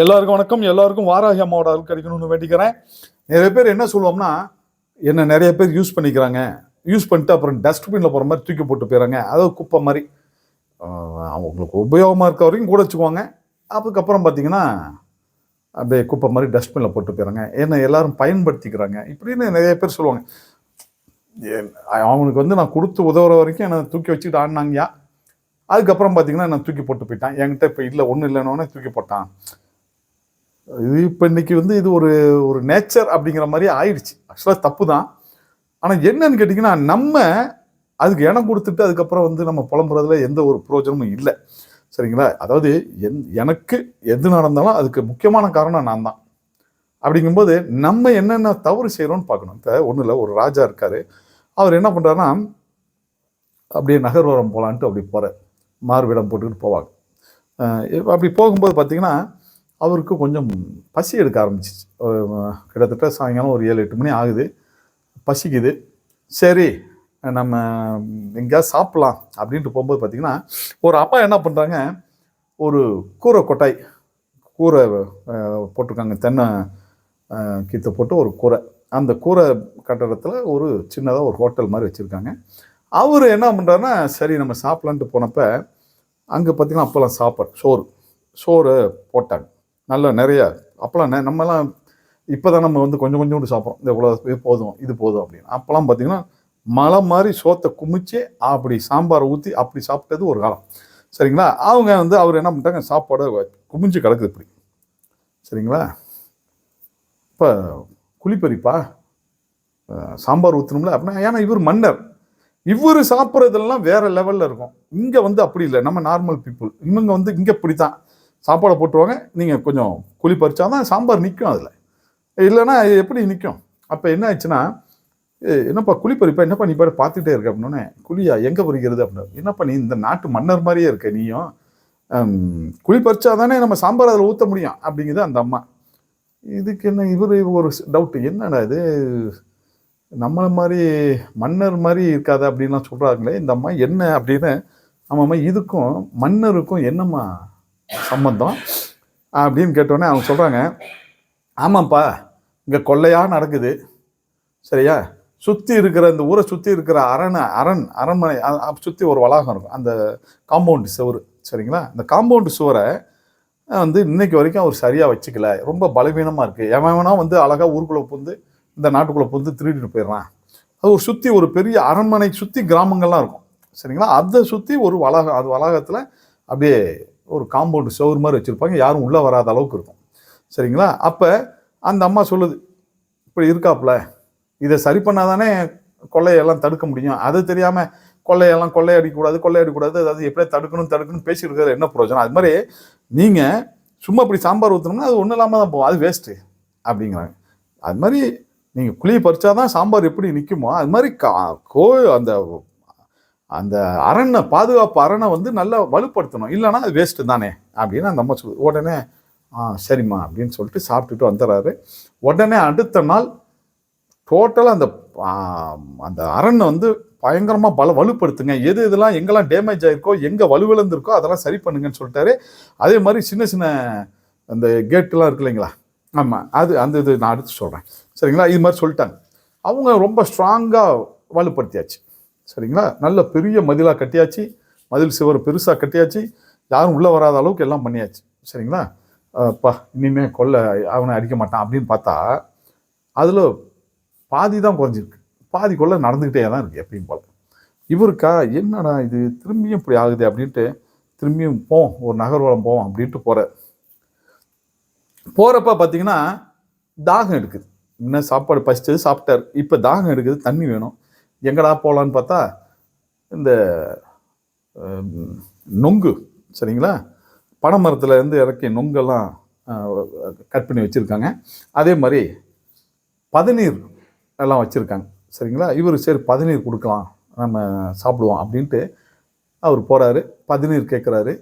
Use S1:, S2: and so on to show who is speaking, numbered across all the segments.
S1: எல்லாருக்கும் வணக்கம். எல்லாருக்கும் வாராகி அம்மாவோட அருள் கிடைக்கணும்னு வேண்டிக்கிறேன். நிறைய பேர் என்ன சொல்லுவோம்னா என்ன நிறைய பேர் யூஸ் பண்ணிக்கிறாங்க. யூஸ் பண்ணிட்டு அப்புறம் டஸ்ட்பினில் போகிற மாதிரி தூக்கி போட்டு போயிடறாங்க அதாவது குப்பை மாதிரி. அவங்களுக்கு உபயோகமாக இருக்க வரைக்கும் கூட வச்சுக்குவாங்க. அதுக்கப்புறம் பார்த்தீங்கன்னா அப்படியே குப்பை மாதிரி டஸ்ட்பினில் போட்டு போயிடறாங்க ஏன்னா எல்லாரும் பயன்படுத்திக்கிறாங்க. இப்படின்னு நிறைய பேர் சொல்லுவாங்க. அவனுக்கு வந்து நான் கொடுத்து உதவுற வரைக்கும் என்னை தூக்கி வச்சுக்கிட்டு ஆடினாங்கயா? அதுக்கப்புறம் பார்த்தீங்கன்னா நான் தூக்கி போட்டு போயிட்டான். என்கிட்ட இப்போ இல்லை ஒன்றும் இல்லைன்னொன்னே தூக்கி போட்டான். இது இப்போ இன்னைக்கு வந்து இது ஒரு ஒரு நேச்சர் அப்படிங்கிற மாதிரி ஆயிடுச்சு. ஆக்சுவலாக தப்பு தான் ஆனால் என்னன்னு கேட்டிங்கன்னா நம்ம அதுக்கு இடம் கொடுத்துட்டு அதுக்கப்புறம் வந்து நம்ம புலம்புறதுல எந்த ஒரு பிரயோஜனமும் இல்லை. சரிங்களா? அதாவது என் எனக்கு எது நடந்தாலும் அதுக்கு முக்கியமான காரணம் நான் தான். அப்படிங்கும்போது நம்ம என்னென்ன தவறு செய்கிறோம்னு பார்க்கணும். இப்போ ஒன்றும் இல்லை ஒரு ராஜா இருக்கார். அவர் என்ன பண்ணுறாருன்னா அப்படியே நகர்வரம் போகலான்ட்டு அப்படி போகிறார் மார்பிடம் போட்டுக்கிட்டு போவாங்க. அப்படி போகும்போது பார்த்தீங்கன்னா அவருக்கு கொஞ்சம் பசி எடுக்க ஆரம்பிச்சிச்சு. கிட்டத்தட்ட சாயங்காலம் ஒரு ஏழு எட்டு மணி ஆகுது. பசிக்குது. சரி நம்ம எங்கேயாவது சாப்பிட்லாம் அப்படின்ட்டு போகும்போது பார்த்தீங்கன்னா ஒரு அப்பா என்ன பண்ணுறாங்க ஒரு கூரை கொட்டாய் கூரை போட்டிருக்காங்க. தென்னை அஹ், கீத்தை போட்டு ஒரு கூரை. அந்த கூரை கட்டடத்தில் ஒரு சின்னதாக ஒரு ஹோட்டல் மாதிரி வச்சுருக்காங்க. அவர் என்ன பண்ணுறாருன்னா சரி நம்ம சாப்பிட்லான்ட்டு போனப்போ அங்கே பார்த்தீங்கன்னா அப்போல்லாம் சாப்பாடு சோறு சோறு போட்டாங்க. நல்லா நிறையா. அப்போல்லாம் நம்மலாம் இப்போ தான் நம்ம வந்து கொஞ்சம் கொஞ்சோண்டு சாப்பிட்றோம். இந்த இவ்வளோ போதும் இது போதும் அப்படின்னு. அப்போல்லாம் பார்த்தீங்கன்னா மலை மாதிரி சோத்தை குமிச்சு அப்படி சாம்பாரை ஊற்றி அப்படி சாப்பிட்டது ஒரு காலம். சரிங்களா? அவங்க வந்து அவர் என்ன பண்ணிட்டாங்க? சாப்பாடை குமிஞ்சு கிடக்குது இப்படி. சரிங்களா? இப்போ குழிப்பறிப்பா சாம்பார் ஊற்றணும்ல அப்படின்னா ஏன்னா இவர் மன்னர். இவர் சாப்பிட்றதெல்லாம் வேறு லெவலில் இருக்கும். இங்கே வந்து அப்படி இல்லை. நம்ம நார்மல் பீப்புள் இவங்க வந்து இங்கே இப்படி தான் சாப்பாடை போட்டுருவாங்க. நீங்கள் கொஞ்சம் குழி பறிச்சாதான் சாம்பார் நிற்கும் அதில். இல்லைன்னா எப்படி நிற்கும் அப்போ என்ன ஆச்சுன்னா என்னப்பா குழி பறிப்பா? என்னப்பா நீ பாரு பார்த்துட்டே இருக்க? அப்படின்னே குழியா எங்கே பறிக்கிறது? அப்படின்னு என்னப்பா நீ இந்த நாட்டு மன்னர் மாதிரியே இருக்க நீயும்? குழி பறிச்சாதானே நம்ம சாம்பார் அதில் ஊற்ற முடியும் அப்படிங்குது அந்த அம்மா. இதுக்கு என்ன இவர் ஒரு டவுட்டு. என்னடா இது? நம்மளை மாதிரி மன்னர் மாதிரி இருக்காது அப்படின்லாம் சொல்கிறாங்களே இந்த அம்மா என்ன அப்படின்னு? ஆமாம்மா இதுக்கும் மன்னருக்கும் என்னம்மா சம்மந்தம். அப்படின்னு கேட்டோடனே அவங்க சொல்கிறாங்க ஆமாம்ப்பா இங்கே கொள்ளையாக நடக்குது. சரியா? சுற்றி இருக்கிற இந்த ஊரை சுற்றி இருக்கிற அரணை அரண் அரண்மனை சுற்றி ஒரு வளாகம் இருக்கும். அந்த காம்பவுண்டு சுவர் சரிங்களா? அந்த காம்பவுண்டு சுவரை வந்து இன்றைக்கு வரைக்கும் அவர் சரியாக வச்சுக்கல. ரொம்ப பலவீனமாக இருக்குது எவனா வந்து அழகாக ஊருக்குள்ளே புந்து இந்த நாட்டுக்குள்ளே புந்து திருடிட்டு போயிடுறான். அது ஒரு சுற்றி ஒரு பெரிய அரண்மனை சுற்றி கிராமங்கள்லாம் இருக்கும். சரிங்களா? அதை சுற்றி ஒரு வளாகம் அது வளாகத்தில் அப்படியே ஒரு காம்பவுண்டு சவுர் மாதிரி வச்சுருப்பாங்க. யாரும் உள்ளே வராத அளவுக்கு இருக்கும். சரிங்களா? அப்போ அந்த அம்மா சொல்லுது இப்படி இருக்காப்புல இதை சரி பண்ணாதானே கொள்ளையெல்லாம் தடுக்க முடியும். அது தெரியாமல் கொள்ளையெல்லாம் கொள்ளையடிக்கக்கூடாது கொள்ளையடிக்கூடாது அதாவது எப்படியே தடுக்கணும் தடுக்கணும்னு பேசிட்டு இருக்கிறது என்ன பிரயோஜனம்? அது மாதிரி நீங்கள் சும்மா இப்படி சாம்பார் ஊற்றணும்னா அது ஒன்றும் இல்லாமல் தான் போகும். அது வேஸ்ட்டு அப்படிங்கிறாங்க. அது மாதிரி நீங்கள் குழியை பறிச்சாதான் சாம்பார் எப்படி நிற்குமோ அது மாதிரி கா கோ அந்த அந்த அரணை பாதுகாப்பு அரணை வந்து நல்லா வலுப்படுத்தணும். இல்லைன்னா அது வேஸ்ட்டு தானே? அப்படின்னு அந்த அம்மா சொல்லு உடனே ஆ சரிம்மா அப்படின்னு சொல்லிட்டு சாப்பிட்டுட்டு வந்துடுறாரு. உடனே அடுத்த நாள் டோட்டலாக அந்த அந்த அரணை வந்து பயங்கரமாக பல வலுப்படுத்துங்க. எது இதெல்லாம் எங்கெல்லாம் டேமேஜ் ஆகிருக்கோ எங்கே வலுவிழந்திருக்கோ அதெல்லாம் சரி பண்ணுங்கன்னு சொல்லிட்டாரு. அதே மாதிரி சின்ன சின்ன அந்த கேட்டுலாம் இருக்கு இல்லைங்களா? ஆமாம் அது அந்த இது நான் அடுத்து சொல்கிறேன் சரிங்களா? இது மாதிரி சொல்லிட்டாங்க. அவங்க ரொம்ப ஸ்ட்ராங்காக வலுப்படுத்தியாச்சு. சரிங்களா? நல்ல பெரிய மதிலாக கட்டியாச்சு. மதில் சுவர் பெருசாக கட்டியாச்சு. யாரும் உள்ளே வராத அளவுக்கு எல்லாம் பண்ணியாச்சு. சரிங்களா? அப்பா இனிமே கொல்ல அவனை அடிக்க மாட்டான் அப்படின்னு பார்த்தா அதில் பாதி தான் குறைஞ்சிருக்கு. பாதி கொள்ள நடந்துக்கிட்டே தான் இருக்குது எப்பயும் போல். இவருக்கா என்னடா இது? திரும்பியும் இப்படி ஆகுது அப்படின்ட்டு திரும்பியும் போவோம் ஒரு நகர்வலம் போவோம் அப்படின்ட்டு போகிறார் போகிறப்ப பார்த்தீங்கன்னா தாகம் எடுக்குது. இன்னும் சாப்பாடு பசிச்சது சாப்பிட்டார். இப்போ தாகம் எடுக்குது தண்ணி வேணும். எங்கடா போகலான்னு பார்த்தா இந்த நொங்கு சரிங்களா? பனை மரத்துல இருந்து இறக்கிய நொங்கெல்லாம் கட் பண்ணி வச்சுருக்காங்க. அதே மாதிரி பதநீர் எல்லாம் வச்சுருக்காங்க சரிங்களா? இவர் சரி பதநீர் கொடுக்கலாம் நம்ம சாப்பிடுவோம் அப்படின்ட்டு அவர் போகிறாரு பதநீர் கேட்குறாரு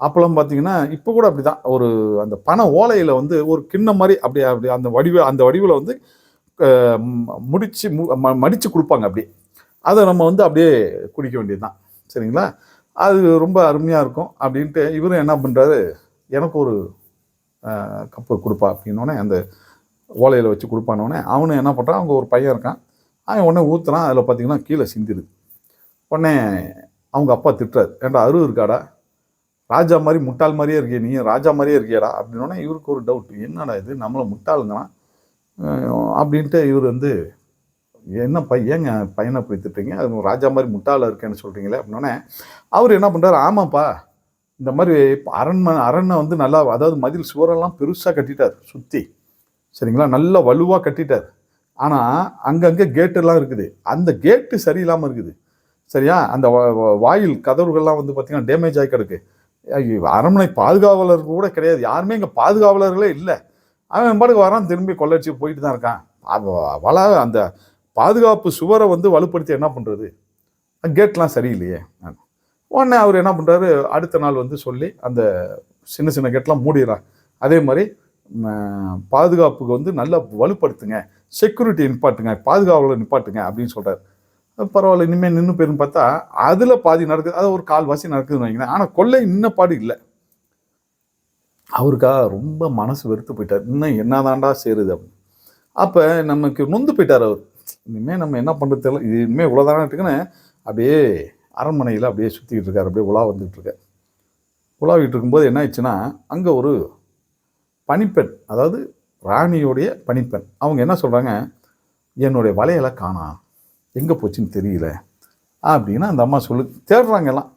S1: அப்போல்லாம் பார்த்தீங்கன்னா இப்போ கூட அப்படி தான் ஒரு அந்த பனை ஓலையில் வந்து ஒரு கிண்ணம் மாதிரி அப்படி அப்படி அந்த வடிவ அந்த வடிவில் வந்து முடித்து மடித்து மு ம- கொடுப்பாங்க அப்படி அதை நம்ம வந்து அப்படியே குடிக்க வேண்டியது தான் சரிங்களா? அது ரொம்ப அருமையாக இருக்கும். அப்படின்ட்டு இவரும் என்ன பண்ணுறாரு எனக்கு ஒரு கப்பு கொடுப்பா அப்படின்னோடனே அந்த ஓலையில் வச்சு கொடுப்பானோடனே அவனு என்ன பண்ணுறான் அவங்க ஒரு பையன் இருக்கான். அவன் உடனே ஊற்றுறான் அதில் பார்த்தீங்கன்னா கீழே சிந்திடுது உடனே அவங்க அப்பா திட்டுறாரு. ஏன்டா அருவு இருக்காடா? ராஜா மாதிரி முட்டாள் மாதிரியே இருக்கிய நீ. ராஜா மாதிரியே இருக்கியாடா அப்படின்னோடனே இவருக்கு ஒரு டவுட் என்னடா இது? நம்மளை முட்டாளுங்களாம். அப்படின்ட்டு இவர் வந்து என்ன பையங்க பையனை போய் திட்டுறீங்க? அது ராஜா மாதிரி முட்டாளர் இருக்கேன்னு சொல்கிறீங்களே அப்படின்னோடனே அவர் என்ன பண்ணுறாரு ஆமாப்பா இந்த மாதிரி அரண்மனை அரண்மை வந்து நல்லா அதாவது மதில் சுவரெல்லாம் பெருசாக கட்டிட்டார் சுற்றி சரிங்களா? நல்லா வலுவாக கட்டிட்டார். ஆனால் அங்கங்கே கேட்டெல்லாம் இருக்குது. அந்த கேட்டு சரியில்லாமல் இருக்குது. சரியா? அந்த வாயில் கதவுகள்லாம் வந்து பார்த்திங்கன்னா டேமேஜ் ஆகி கிடக்கு. ஐயோ, அரண்மனை பாதுகாவலர் கூட கிடையாது. யாருமே இங்கே பாதுகாவலர்களே இல்லை. அவன் பாட்டுக்கு வரான் திரும்பி கொள்ளடிச்சு போயிட்டு தான் இருக்கான் வள அந்த பாதுகாப்பு சுவரை வந்து வலுப்படுத்தி என்ன பண்ணுறது கேட்லாம் சரியில்லையே. உடனே அவர் என்ன பண்ணுறாரு அடுத்த நாள் வந்து சொல்லி அந்த சின்ன சின்ன கேட்லாம் மூடிடுறான் அதே மாதிரி பாதுகாப்புக்கு வந்து நல்லா வலுப்படுத்துங்க. செக்யூரிட்டி நிப்பாட்டுங்க. பாதுகாவலர் நிப்பாட்டுங்க அப்படின்னு சொல்கிறார் பரவாயில்ல இனிமேல் நின்று போயிருன்னு பார்த்தா அதில் பாதி நடக்குது. அது ஒரு கால்வாசி நடக்குதுன்னு வைங்களேன். ஆனால் கொள்ளை இன்னும் பாடு இல்லை. அவருக்கா ரொம்ப மனசு வெறுத்து போயிட்டார். இன்னும் என்னதான்டா சேருது அப்படின்னு. அப்போ நமக்கு நொந்து போயிட்டார் அவர். இனிமேல் நம்ம என்ன பண்ணுறது தெரியல இது இனிமேல் இவ்வளோதானே இருக்குன்னு அப்படியே அரண்மனையில் அப்படியே சுற்றிக்கிட்டு இருக்கார். அப்படியே உலா வந்துகிட்டு இருக்கார். உலாவிட்டு இருக்கும்போது என்ன ஆயிடுச்சுன்னா அங்கே ஒரு பணிப்பெண் அதாவது ராணியோடைய பணிப்பெண் அவங்க என்ன சொல்கிறாங்க என்னுடைய வலையில காணா. எங்கே போச்சுன்னு தெரியல. அப்படின்னு அந்த அம்மா சொல்லு தேடுறாங்க எல்லாம்.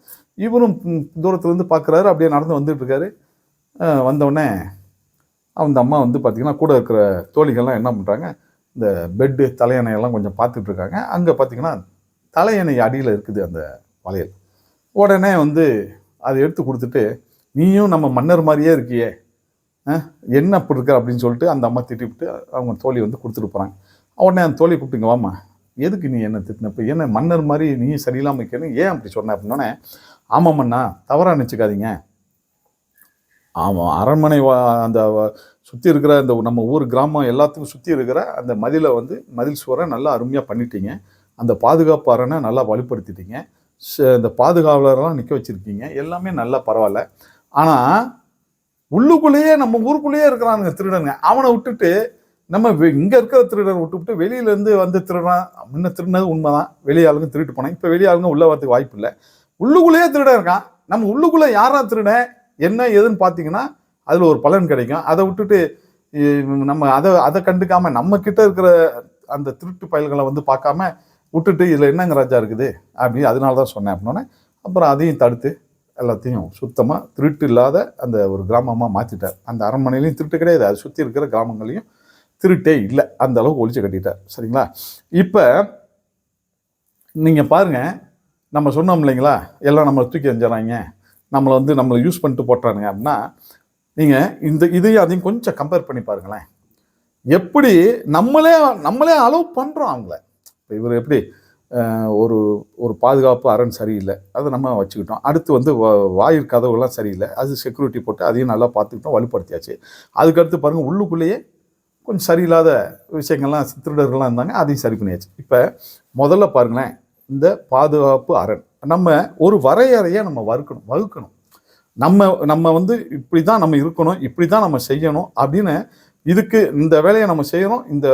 S1: இவரும் தூரத்துலேருந்து பார்க்குறாரு அப்படியே நடந்து வந்துட்டுருக்காரு வந்தவுடனே அந்த அம்மா வந்து பார்த்திங்கன்னா கூட இருக்கிற தோழிகள்லாம் என்ன பண்ணுறாங்க இந்த பெட்டு தலையணையெல்லாம் கொஞ்சம் பார்த்துட்டு இருக்காங்க அங்கே பார்த்தீங்கன்னா தலையணை அடியில் இருக்குது அந்த வளையல். உடனே வந்து அதை எடுத்து கொடுத்துட்டு நீயும் நம்ம மன்னர் மாதிரியே இருக்கியே. என்ன அப்படி இருக்க? அப்படின்னு சொல்லிட்டு அந்த அம்மா திட்டிவிட்டு அவங்க தோழி வந்து கொடுத்துட்டு போகிறாங்க உடனே அந்த தோழி கூப்பிட்டுங்க வாம்மா எதுக்கு நீ என்ன திட்டினப்ப? என்ன மன்னர் மாதிரி நீ சரியில்லாமல் இருக்கேன்னு ஏன் அப்படி சொன்ன? அப்படின்னோடனே ஆமாம் மண்ணா தவறாக நினச்சிக்காதீங்க. ஆமாம் அரண்மனை வா அந்த சுற்றி இருக்கிற இந்த நம்ம ஊர் கிராமம் எல்லாத்துக்கும் சுற்றி இருக்கிற அந்த மதிலை வந்து மதில் சுவரை நல்லா அருமையாக பண்ணிட்டீங்க. அந்த பாதுகாப்பு அரணை நல்லா வலுப்படுத்திட்டீங்க. ச- இந்த பாதுகாவலரெல்லாம் நிற்க வச்சுருக்கீங்க. எல்லாமே நல்லா பரவாயில்ல. ஆனால் உள்ளுக்குள்ளேயே நம்ம ஊருக்குள்ளேயே இருக்கிறானுங்க திருடனுங்க. அவனை விட்டுட்டு நம்ம இங்கே இருக்கிற திருடனை விட்டுவிட்டு வெளியிலேருந்து வந்து திருடுறான். முன்ன திருடினது உண்மைதான். வெளியாளுங்க திருட்டு போனாங்க. இப்போ வெளியாளுங்க உள்ளே வரதுக்கு வாய்ப்பு இல்லை. உள்ளுக்குள்ளேயே திருடன் இருக்கான். நம்ம உள்ளுக்குள்ளே யாரா திருடன்? என்ன ஏதுன்னு பார்த்தீங்கன்னா அதில் ஒரு பலன் கிடைக்கும். அதை விட்டுட்டு நம்ம அதை அதை கண்டுக்காம நம்ம கிட்ட இருக்கிற அந்த திருட்டு பயல்களை வந்து பார்க்காம விட்டுட்டு இதில் என்னங்க ராஜா இருக்குது? அப்படி அதனால தான் சொன்னேன் அப்படின்னோடனே அப்புறம் அதையும் தடுத்து எல்லாத்தையும் சுத்தமாக திருட்டு இல்லாத அந்த ஒரு கிராமமாக மாற்றிட்டார் அந்த அரண்மனையிலையும் திருட்டு கிடையாது. அது சுற்றி இருக்கிற கிராமங்களையும் திருட்டே இல்லை. அந்த அளவுக்கு ஒழிச்சு கட்டிட்டார். சரிங்களா? இப்போ நீங்கள் பாருங்க நம்ம சொன்னோம் இல்லைங்களா? எல்லாம் நம்மளை தூக்கி எறிஞ்சிடறாங்க. நம்மளை வந்து நம்மளை யூஸ் பண்ணிட்டு போட்டுறானுங்க அப்படின்னா நீங்கள் இந்த இதையும் அதையும் கொஞ்சம் கம்பேர் பண்ணி பாருங்களேன். எப்படி நம்மளே நம்மளே அலோவ் பண்ணுறோம் அவங்கள. இப்போ இவர் எப்படி ஒரு ஒரு பாதுகாப்பு அரண் சரியில்லை. அதை நம்ம வச்சுக்கிட்டோம். அடுத்து வந்து வா- வாயில் கதவுகள்லாம் சரியில்லை. அது செக்யூரிட்டி போட்டு அதையும் நல்லா பார்த்துக்கிட்டோம் வலுப்படுத்தியாச்சு. அதுக்கடுத்து பாருங்கள் உள்ளுக்குள்ளேயே கொஞ்சம் சரியில்லாத விஷயங்கள்லாம் திருடர்கள்லாம் இருந்தாங்க அதையும் சரி பண்ணியாச்சு. இப்போ முதல்ல பாருங்களேன் இந்த பாதுகாப்பு அரண். நம்ம ஒரு வரையறையை நம்ம வறுக்கணும் வகுக்கணும். நம்ம நம்ம வந்து இப்படி தான் நம்ம இருக்கணும் இப்படி தான் நம்ம செய்யணும் அப்படின்னு இதுக்கு இந்த வேலையை நம்ம செய்கிறோம் இந்த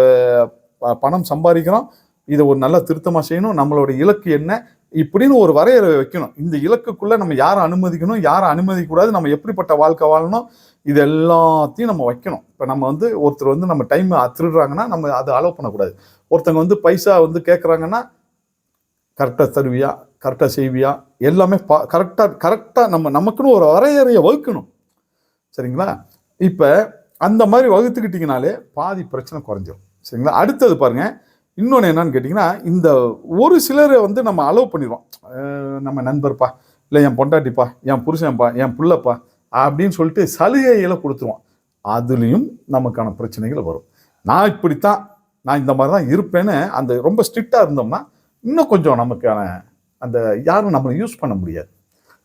S1: ப- பணம் சம்பாதிக்கிறோம் இதை ஒரு நல்ல திருத்தமாக செய்யணும் நம்மளோட இலக்கு என்ன இப்படின்னு ஒரு வரையறை வைக்கணும். இந்த இலக்குக்குள்ளே நம்ம யாரை அனுமதிக்கணும் யாரை அனுமதிக்கக்கூடாது நம்ம எப்படிப்பட்ட வாழ்க்கை வாழணும் இது எல்லாத்தையும் நம்ம வைக்கணும். இப்போ நம்ம வந்து ஒருத்தர் வந்து நம்ம டைம் திருடுறாங்கன்னா நம்ம அதை அலோவ் பண்ணக்கூடாது. ஒருத்தங்க வந்து பைசா வந்து கேட்குறாங்கன்னா கரெக்டாக தருவியா கரெக்டாக செய்வியா எல்லாமே பா கரெக்டாக கரெக்டாக நம்ம நமக்குன்னு ஒரு வரையறையை வகுக்கணும். சரிங்களா? இப்போ அந்த மாதிரி வகுத்துக்கிட்டிங்கனாலே பாதி பிரச்சனை குறைஞ்சிரும். சரிங்களா? அடுத்தது பாருங்கள் இன்னொன்று என்னன்னு கேட்டிங்கன்னா இந்த ஒரு சிலரை வந்து நம்ம அலோவ் பண்ணிடுவோம் நம்ம நண்பர்ப்பா இல்லை என் பொண்டாட்டிப்பா என் புருஷன்ப்பா என் புள்ளப்பா அப்படின்னு சொல்லிட்டு சலுகைகளை கொடுத்துருவோம். அதுலேயும் நமக்கான பிரச்சனைகள் வரும். நான் இப்படித்தான் நான் இந்த மாதிரி தான் இருப்பேன்னு அந்த ரொம்ப ஸ்ட்ரிக்டாக இருந்தோம்னா இன்னும் கொஞ்சம் நமக்கான அந்த யாரும் நம்மளை யூஸ் பண்ண முடியாது.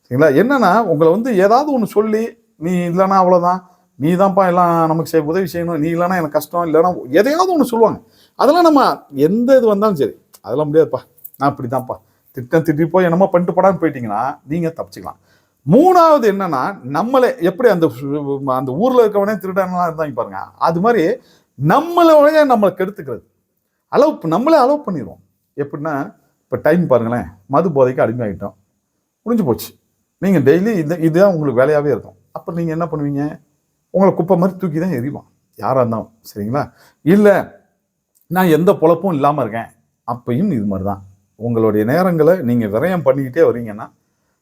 S1: சரிங்களா? என்னென்னா உங்களை வந்து ஏதாவது ஒன்று சொல்லி நீ இல்லைன்னா அவ்வளோதான் நீ தான்ப்பா எல்லாம் நமக்கு செய்ய உதவி செய்யணும். நீ இல்லைன்னா எனக்கு கஷ்டம். இல்லைன்னா எதையாவது ஒன்று சொல்லுவாங்க. அதெல்லாம் நம்ம எந்த இது வந்தாலும் சரி அதெல்லாம் முடியாதுப்பா. நான் இப்படி தான்ப்பா திட்டம் திட்டி போய் என்னமோ பண்ணிட்டு படாமல் போயிட்டீங்கன்னா நீங்கள் தப்பிச்சுக்கலாம். மூணாவது என்னன்னா நம்மளே எப்படி அந்த அந்த ஊரில் இருக்கவனே திருடனெலாம் இருந்தாங்க பாருங்க. அது மாதிரி நம்மளோட நம்மளை கெடுத்துக்கிறது. அளவு நம்மளே அலோவ் பண்ணிடுவோம் எப்படின்னா இப்போ டைம் பாருங்களேன் மது போதைக்கு அடிமையாகிட்டோம் முடிஞ்சு போச்சு. நீங்கள் டெய்லி இந்த இதுதான் உங்களுக்கு வேலையாகவே இருக்கும். அப்போ நீங்கள் என்ன பண்ணுவீங்க? உங்களை குப்பை மாதிரி தூக்கி தான் எரிவான் யாராக இருந்தாலும் சரிங்களா? இல்லை நான் எந்த பொழப்பும் இல்லாமல் இருக்கேன். அப்பையும் இது மாதிரி தான் உங்களுடைய நேரங்களை நீங்கள் விரயம் பண்ணிக்கிட்டே வரீங்கன்னா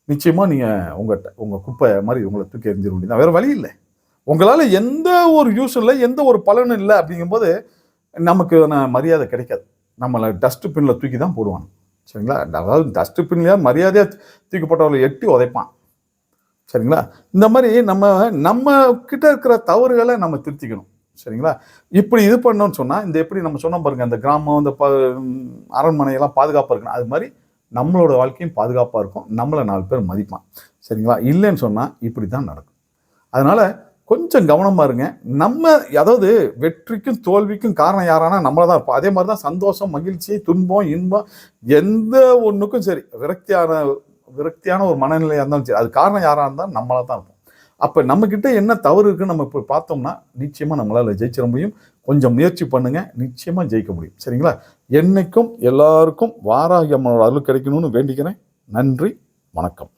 S1: நிச்சயமாக நீங்கள் உங்கள் உங்கள் குப்பை மாதிரி உங்களை தூக்கி எறிஞ்சிட முடியும் வேறு வழி இல்லை. உங்களால் எந்த ஒரு யூஸும் இல்லை எந்த ஒரு பலனும் இல்லை அப்படிங்கும்போது நமக்கு நான் மரியாதை கிடைக்காது. நம்மளை டஸ்ட்பின்னில் தூக்கி தான் போடுவான். சரிங்களா? அதாவது டஸ்ட்பின்லேயே மரியாதையாக தூக்கப்பட்டவர்களை எட்டி உதைப்பான். சரிங்களா? இந்த மாதிரி நம்ம நம்ம கிட்ட இருக்கிற தவறுகளை நம்ம திருத்திக்கணும். சரிங்களா? இப்படி இது பண்ணோம்னு சொன்னால் இந்த எப்படி நம்ம சொன்னோம் பாருங்க அந்த கிராமம் இந்த ப அரண்மனையெல்லாம் பாதுகாப்பாக இருக்கணும். அது மாதிரி நம்மளோட வாழ்க்கையும் பாதுகாப்பாக இருக்கும். நம்மளை நாலு பேர் மதிப்பான். சரிங்களா? இல்லைன்னு சொன்னால் இப்படி தான் நடக்கும். அதனால் கொஞ்சம் கவனமா இருங்க. நம்ம அதாவது வெற்றிக்கும் தோல்விக்கும் காரணம் யாரானா நம்மள தான் இருப்போம். அதே மாதிரி தான் சந்தோஷம் மகிழ்ச்சி துன்பம் இன்பம் எந்த ஒன்றுக்கும் சரி விரக்தியான விரக்தியான ஒரு மனநிலையாக இருந்தாலும் சரி அது காரணம் யாராக இருந்தாலும் நம்மளாக தான் இருப்போம். அப்போ நம்மக்கிட்ட என்ன தவறு இருக்குன்னு நம்ம இப்போ பார்த்தோம்னா நிச்சயமாக நம்மளால் ஜெயிச்சிட முடியும். கொஞ்சம் முயற்சி பண்ணுங்கள் நிச்சயமாக ஜெயிக்க முடியும். சரிங்களா? என்னைக்கும் எல்லாருக்கும் வாராகி அம்மனோட அருள் கிடைக்கணும்னு வேண்டிக்கிறேன். நன்றி வணக்கம்.